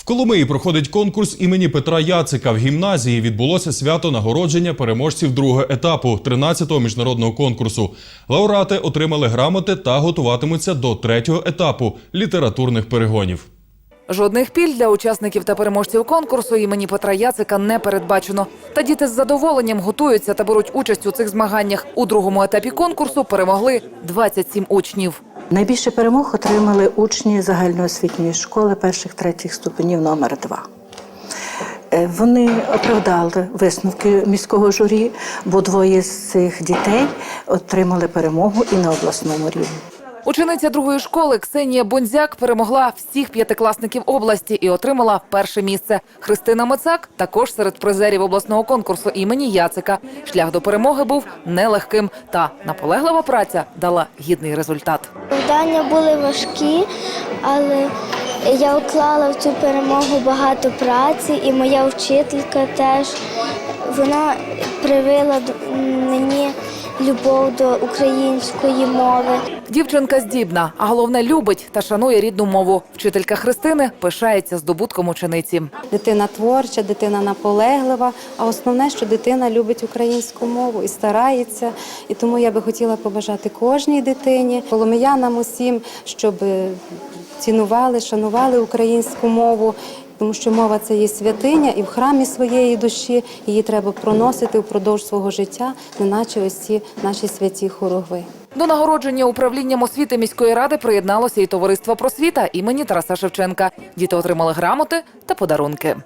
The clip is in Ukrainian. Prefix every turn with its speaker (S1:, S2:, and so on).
S1: В Коломиї проходить конкурс імені Петра Яцика. В гімназії відбулося свято нагородження переможців другого етапу 13-го міжнародного конкурсу. Лауреати отримали грамоти та готуватимуться до третього етапу літературних перегонів.
S2: Жодних піль для учасників та переможців конкурсу імені Петра Яцика не передбачено. Та діти з задоволенням готуються та беруть участь у цих змаганнях. У другому етапі конкурсу перемогли 27 учнів.
S3: Найбільше перемог отримали учні загальноосвітньої школи перших третіх ступенів номер 2 Е, Вони оправдали висновки міського журі, бо двоє з цих дітей отримали перемогу і на обласному рівні.
S2: Учениця другої школи Ксенія Бонзяк перемогла всіх п'ятикласників області і отримала перше місце. Христина Мицак також серед призерів обласного конкурсу імені Яцика. Шлях до перемоги був нелегким, та наполеглива праця дала гідний результат.
S4: Завдання були важкі, але я вклала в цю перемогу багато праці, і моя вчителька теж вона привила мені любов до української мови.
S2: Дівчинка здібна, а головне любить та шанує рідну мову. Вчителька Христини пишається здобутком учениці.
S5: Дитина творча, дитина наполеглива. А основне, що дитина любить українську мову і старається. І тому я би хотіла побажати кожній дитині, коломиянам усім, щоб цінували, шанували українську мову. Тому що мова це є святиня, і в храмі своєї душі її треба проносити впродовж свого життя, неначе ось ці наші святі хорогви.
S2: До нагородження управлінням освіти міської ради приєдналося і товариство просвіта імені Тараса Шевченка. Діти отримали грамоти та подарунки.